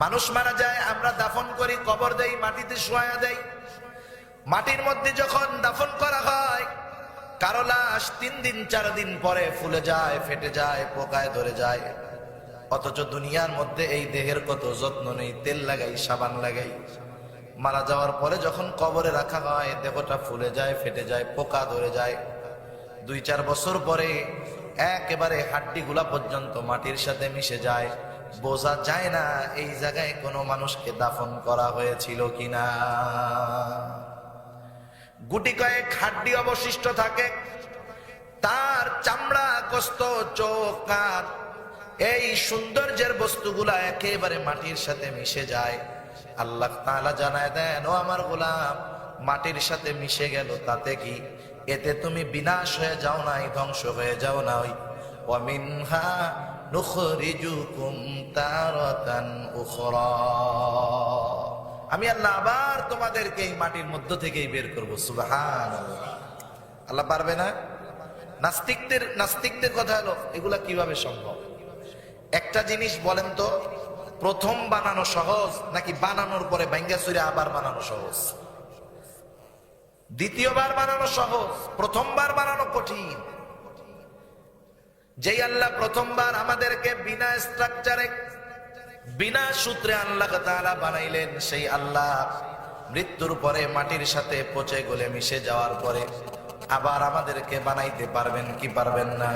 মানুষ মারা যায়, আমরা দাফন করি, কবর দেই, মাটিতে শোয়া দেই। মাটির মধ্যে যখন দাফন করা হয়, কারও লাশ তিন দিন, চার দিন পরে ফুলে যায়, ফেটে যায়, পোকায় ধরে যায়। অথচ দুনিয়ার মধ্যে এই দেহের কত যত্ন নেই, তেল লাগাই, সাবান লাগাই। মারা যাওয়ার পরে যখন কবরে রাখা হয়, দেহটা ফুলে যায়, ফেটে যায়, পোকা ধরে যায়। দুই চার বছর পরে একেবারে হাড্ডিগুলা পর্যন্ত মাটির সাথে মিশে যায়। বোঝা যায় না এই জায়গায় কোনো মানুষকে দাফন করা হয়েছিল কিনা। গুটি কয়েক হাড্ডি অবশিষ্ট থাকে। তার চামড়া গোস্ত চোখ এই সৌন্দর্যের বস্তুগুলা একেবারে মাটির সাথে মিশে যায়। আল্লাহ তাআলা জানায় দেন, ও আমার গোলাম, মাটির সাথে মিশে গেল তাতে কি? এতে তুমি বিনাশ হয়ে যাও নাই, ধ্বংস হয়ে যাও নাই। ওয়ামিনহা নুখরিজুকুম তারাতান উখরা আমি আল্লাহ আবার তোমাদেরকে এই মাটির মধ্য থেকেই বের করব সুবাহান আল্লাহ পারবে না? নাস্তিকদের নাস্তিকদের কথা হলো, এগুলা কীভাবে সম্ভব? একটা জিনিস বলেন তো, প্রথম বানানো সহজ নাকি বানানোর পরে ব্যাঙ্গা চুরে আবার বানানো সহজ? দ্বিতীয়বার বানানো সহজ, প্রথমবার বানানো কঠিন। যেই আল্লাহ প্রথমবার আমাদেরকে বিনা স্ট্রাকচারে বিনা সূত্রে আল্লাহ তাআলা বানাইলেন, সেই আল্লাহ মৃত্যুর পরে মাটির সাথে পচে গলে মিশে যাওয়ার পরে আবার আমাদেরকে বানাইতে পারবেন কি পারবেন না?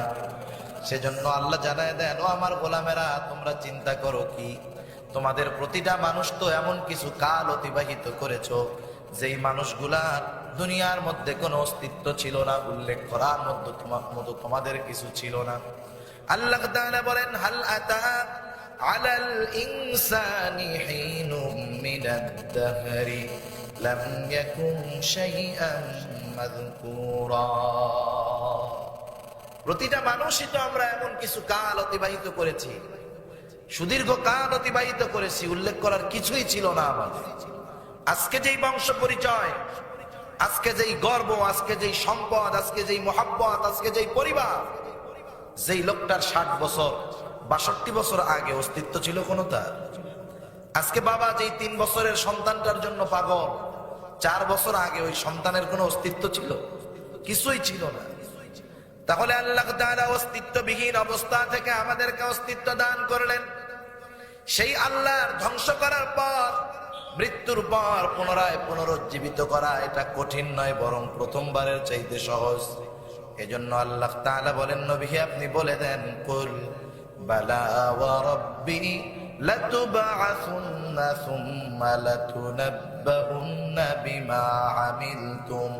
সেজন্য আল্লাহ জানায় দেন, ও আমার গোলামেরা, তোমরা চিন্তা করো কি? তোমাদের প্রতিটা মানুষ তো এমন কিছু কাল অতিবাহিত করেছ, যেই মানুষগুলার দুনিয়ার মধ্যে কোনো অস্তিত্ব ছিল না, উল্লেখ করার মধ্যে তোমার মতো তোমাদের কিছু ছিল না। আল্লাহ তাআলা বলেন, হাল আতা আলাল ইনসানি হিনুম মিনাদ দাহরি, লাম ইয়াকুম শাইআন মাযকুরা। প্রতিটা মানুষই তো আমরা এমন কিছু কাল অতিবাহিত করেছি, সুদীর্ঘ কাল অতিবাহিত করেছি, উল্লেখ করার কিছুই ছিল না আমাদের। আজকে যেই বংশ পরিচয় আজকে যেই গর্ব, আজকে যেই সম্পদ, আজকে যেই মোহাব্বত, আজকে যেই পরিবার, যেই লোকটার ষাট বছর, বাষট্টি বছর আগে অস্তিত্ব ছিল কোনো তার? আজকে বাবা যেই তিন বছরের সন্তানটার জন্য পাগল, চার বছর আগে ওই সন্তানের কোনো অস্তিত্ব ছিল? কিছুই ছিল না। তাহলে আল্লাহ তাআলা অস্তিত্ববিহীন অবস্থা থেকে আমাদেরকে অস্তিত্ব দান করলেন। সেই আল্লাহর ধ্বংস করার পর মৃত্যুর পর পুনরায় পুনরুজ্জীবিত করা এটা কঠিন নয়, বরং প্রথমবারের চাইতে সহজ। এজন্য আল্লাহ তাআলা বলেন নবী আপনি বলে দেন, কুল বালা ওয়া রাব্বি লাতুবআসুন্না সুম্মা লাতুনাব্বাউন্না বিমা আমিলতুম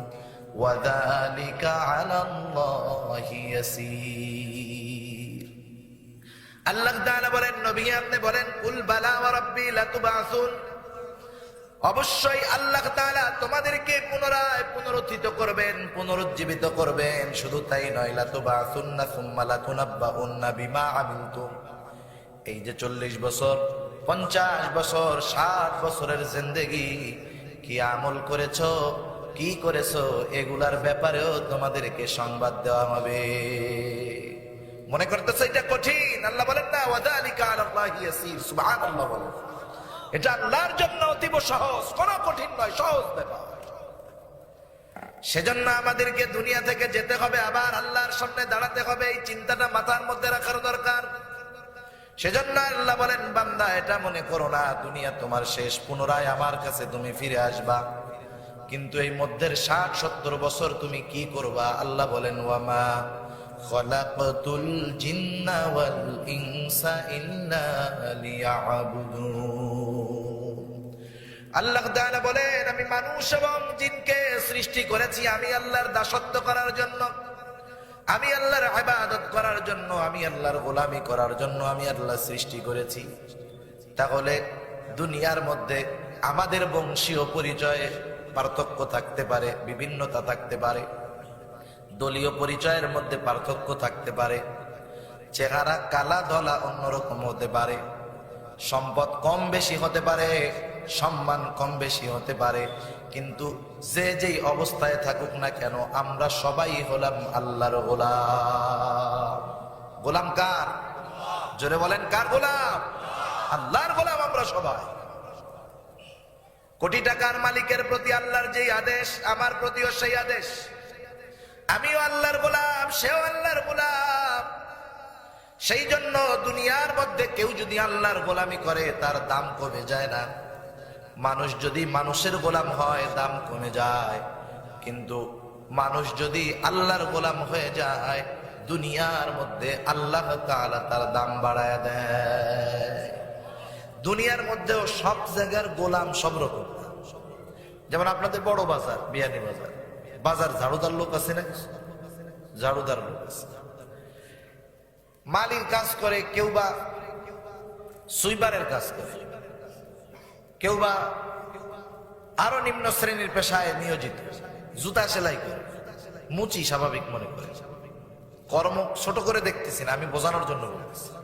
ওয়া যালিকা আলা আল্লাহি ইয়াসীর। আল্লাহ তাআলা বলেন নবী আপনি বলেন, কুল বালা ওয়া রাব্বি লাতুবআসুন অবশ্যই আল্লাহ তাআলা তোমাদেরকে পুনরায় পুনরুত্থিত করবেন, পুনরুজ্জীবিত করবেন। শুধু তাই নয় লাতুবআসুন্না সুম্মা লাতুনাব্বাউন্না বিমা এই যে চল্লিশ বছর, পঞ্চাশ বছর, ষাট বছরের জিন্দেগি, কি আমল করেছ, কি করেছ, এগুলার ব্যাপারেও তোমাদেরকে সংবাদ দেওয়া হবে। মনে করতেছে এটা কঠিন? আল্লাহ বলেন না ওয়াদালিকা আলাল্লাহি ইয়াসির, সুবহানাল্লাহ বলেন। এটা আল্লাহর জন্য অতীব সহজ, কোনো কঠিন নয়, সহজ ব্যাপার। সেজন্য আমাদেরকে দুনিয়া থেকে যেতে হবে, আবার আল্লাহর সামনে দাঁড়াতে হবে, এই চিন্তাটা মাথার মধ্যে রাখার দরকার। সেজন্য আল্লাহ বলেন, বান্দা, এটা মনে করো না, দুনিয়া তোমার শেষ, পুনরায় আমার কাছে তুমি ফিরে আসবা। কিন্তু এই মধ্যের ষাট, সত্তর বছর তুমি কি করবা? আল্লাহ বলেন, ওয়ামা খলাকতুল জিন্না ওয়াল ইনসা ইল্লা লিয়াবুদুন। আল্লাহ বলেন, আমি মানুষ এবং জিনকে সৃষ্টি করেছি, আমি আল্লাহর দাসত্ব করার জন্য, আমি আল্লাহর ইবাদত করার জন্য, আমি আল্লাহর গোলামি করার জন্য আমি আল্লাহ সৃষ্টি করেছি। তাহলে দুনিয়ার মধ্যে আমাদের বংশীয় পরিচয়ে পার্থক্য থাকতে পারে, বিভিন্নতা থাকতে পারে, দলীয় পরিচয়ের মধ্যে পার্থক্য থাকতে পারে, চেহারা কালা ধলা অন্যরকম হতে পারে, সম্পদ কম বেশি হতে পারে সম্মান কম বেশি হতে পারে। কিন্তু যে যেই অবস্থায় থাকুক না কেন, আমরা সবাই হলাম আল্লাহর গোলাম। গোলাম কার? জোরে বলেন, কার গোলাম? আল্লাহর গোলাম আমরা সবাই। কোটি টাকার মালিকের প্রতি আল্লাহর যেই আদেশ, আমার প্রতিও সেই আদেশ। আমিও আল্লাহর গোলাম, সেও আল্লাহর গোলাম। সেই জন্য দুনিয়ার মধ্যে কেউ যদি আল্লাহর গোলামি করে, তার দাম কমে যায় না। মানুষ যদি মানুষের গোলাম হয়, দাম কমে যায়। কিন্তু মানুষ যদি আল্লাহর গোলাম হয়ে যায়, দুনিয়ার মধ্যে আল্লাহ তাআলা তার দাম বাড়ায় দেয়। দুনিয়ার মধ্যেও সব জায়গার গোলাম সব রকম। যেমন আপনাদের বড় বাজার, বিয়ানি বাজার। বাজার ঝাড়ুদার লোক আছে না ঝাড়ুদার লোক আছে। মালির কাজ করে, কেউ বা সুইবারের কাজ করে। কেউ বা আরও নিম্ন শ্রেণির পেশায় নিয়োজিত। জুতা সেলাই করে। মুচি স্বাভাবিক মনে করে। কর্ম ছোট করে দেখতেছি না, আমি বোঝানোর জন্য বলতেছি।